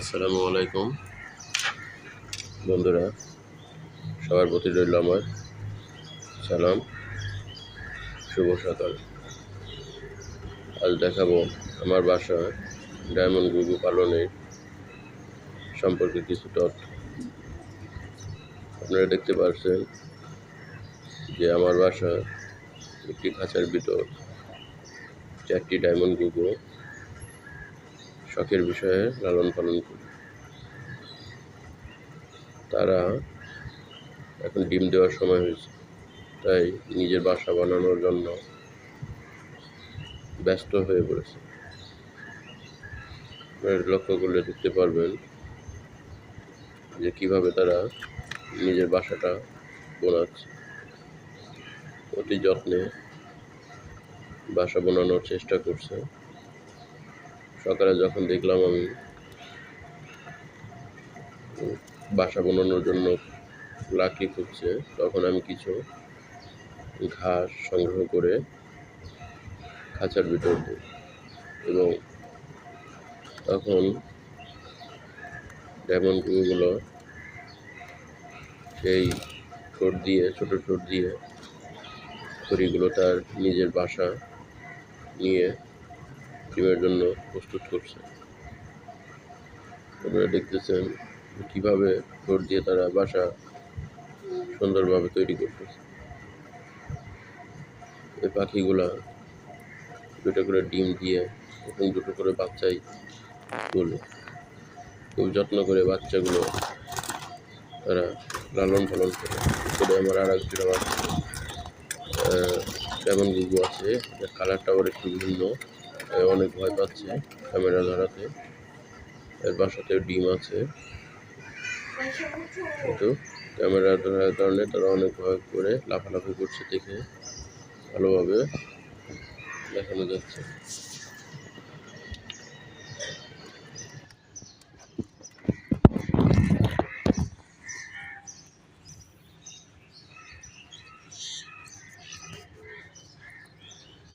আসসালামু আলাইকুম। বন্ধুরা, সবার প্রতি রইল আমার সালাম। শুভ সকাল। আজ দেখাবো আমার বাসা ডায়মন্ড গুগু পালনের সম্পর্কে কিছু তথ্য। আপনারা দেখতে পাচ্ছেন যে আমার বাসা একটি খাঁচার ভিতর চারটি ডায়মন্ড গুগু শখের বিষয়ে লালন পালন করি। তারা এখন ডিম দেওয়ার সময় হয়েছে। তাই নিজের বাসা বানানোর জন্য ব্যস্ত হয়ে পড়েছে। লক্ষ্য করলে দেখতে পারবেন যে কীভাবে তারা নিজের বাসাটা বোনাচ্ছে। অতি যত্নে বাসা বানানোর চেষ্টা করছে। সকালে যখন দেখলাম আমি বাসা বানানোর জন্য লাকড়ি খুঁজছে, তখন আমি কিছু ঘাস সংগ্রহ করে খাঁচার ভিতর দিই। এবং তখন ডায়মন্ডগুলো সেই ঠোঁট দিয়ে, ছোট ঠোঁট দিয়ে খড়িগুলো তার নিজের বাসা নিয়ে ডিমের জন্য প্রস্তুত করছে। আপনারা দেখতেছেন কীভাবে ঠোঁট দিয়ে তারা বাসা সুন্দরভাবে তৈরি করতেছে। এই পাখিগুলা দুটো করে ডিম দিয়ে এবং দুটো করে বাচ্চাই তোলে। খুব যত্ন করে বাচ্চাগুলো তারা লালন পালন করে। করে আমার আর একজন আমার যেমন গুগু আছে কালারটা আবার একটু ভিন্ন। অনেক ভয় পাচ্ছে ক্যামেরা ধরাতে। এর বাসাতেও ডিম আছে। কিন্তু ক্যামেরা ধরার কারণে তারা অনেক ভয় করে, লাফালাফি করছে দেখে, ভালোভাবে দেখানো যাচ্ছে।